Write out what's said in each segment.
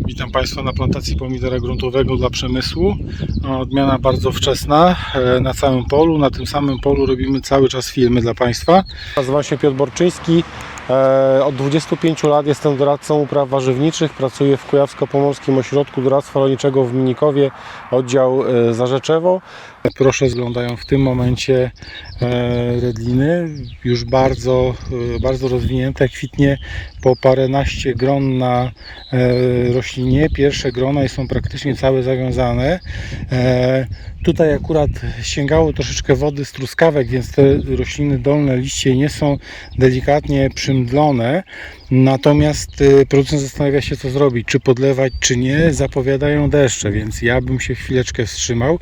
Witam Państwa na plantacji pomidora gruntowego dla przemysłu. Odmiana bardzo wczesna e, na całym polu. Na tym samym polu robimy cały czas filmy dla Państwa. Nazywam się Piotr Borczyński. E, Od 25 lat jestem doradcą upraw warzywniczych. Pracuję w Kujawsko-Pomorskim Ośrodku Doradztwa Rolniczego w Mnikowie, oddział e, Zarzeczewo. Proszę, zglądają w tym momencie redliny. Już bardzo, bardzo rozwinięte. Kwitnie po paręnaście gron na e, roślinie. Pierwsze grona są praktycznie całe zawiązane. E, Tutaj akurat sięgało troszeczkę wody z truskawek, więc te rośliny dolne liście nie są delikatnie przymdlone. Natomiast y, producent zastanawia się, co zrobić, czy podlewać, czy nie. Zapowiadają deszcze, więc ja bym się chwileczkę wstrzymał.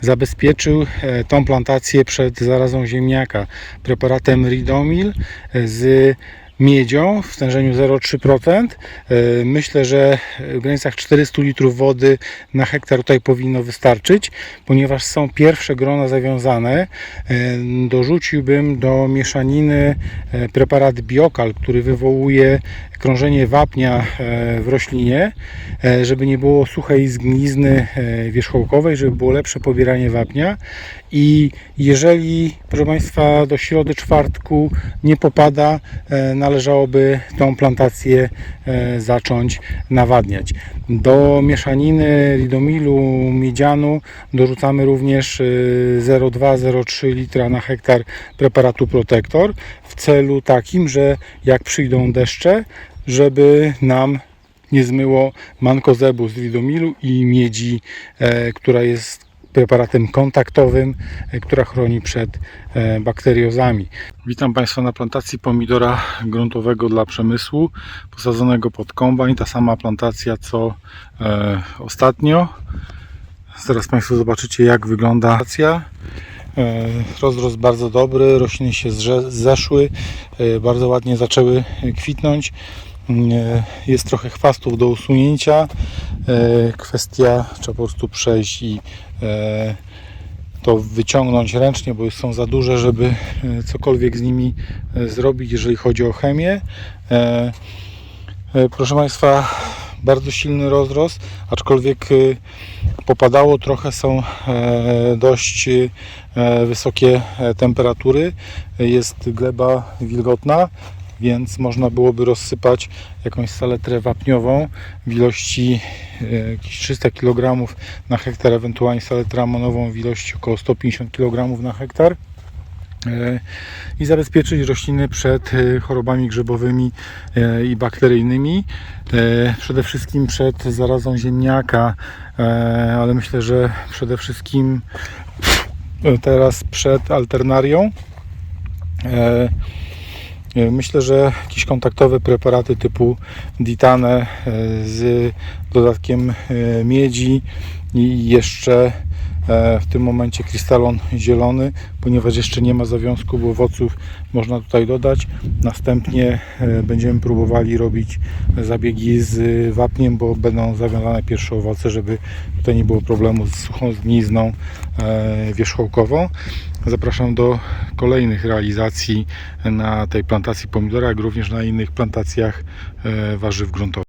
Zabezpieczył e, tą plantację przed zarazą ziemniaka preparatem Ridomil e, z miedzią w stężeniu 0,3%. E, Myślę, że w granicach 400 litrów wody na hektar tutaj powinno wystarczyć, ponieważ są pierwsze grona zawiązane. E, Dorzuciłbym do mieszaniny e, preparat Biokal, który wywołuje krążenie wapnia w roślinie, żeby nie było suchej zgnilizny e, wierzchołkowej, żeby było lepsze pobieranie wapnia. I jeżeli, proszę Państwa, do środy czwartku nie popada, e, należałoby tą plantację e, zacząć nawadniać. Do mieszaniny lidomilu, miedzianu dorzucamy również e, 0,2-0,3 litra na hektar preparatu Protektor w celu takim, że jak przyjdą deszcze, żeby nam nie zmyło mankozebu z lidomilu i miedzi, e, która jest preparatem kontaktowym, e, która chroni przed e, bakteriozami. Witam Państwa na plantacji pomidora gruntowego dla przemysłu, posadzonego pod kombajn. Ta sama plantacja co e, ostatnio. Zaraz Państwo zobaczycie jak wygląda plantacja. Rozrost bardzo dobry, rośliny się zeszły, bardzo ładnie zaczęły kwitnąć. E, Jest trochę chwastów do usunięcia. E, Kwestia, trzeba po prostu przejść i e, to wyciągnąć ręcznie, bo są za duże, żeby e, cokolwiek z nimi zrobić, jeżeli chodzi o chemię. Proszę Państwa, bardzo silny rozrost, aczkolwiek popadało trochę, są dość wysokie temperatury, jest gleba wilgotna, więc można byłoby rozsypać jakąś saletrę wapniową w ilości e, jakieś 300 kg na hektar, ewentualnie saletrę amonową w ilości około 150 kg na hektar e, i zabezpieczyć rośliny przed e, chorobami grzybowymi e, i bakteryjnymi. E, Przede wszystkim przed zarazą ziemniaka, e, ale myślę, że przede wszystkim e, teraz przed alternarią. E, Myślę, że jakieś kontaktowe preparaty typu Ditane e, z dodatkiem e, miedzi i jeszcze w tym momencie krystalon zielony, ponieważ jeszcze nie ma zawiązku, bo owoców można tutaj dodać. Następnie e, będziemy próbowali robić zabiegi z wapniem, bo będą zawiązane pierwsze owoce, żeby tutaj nie było problemu z suchą zgnizną e, wierzchołkową. Zapraszam do kolejnych realizacji na tej plantacji pomidora, jak również na innych plantacjach e, warzyw gruntowych.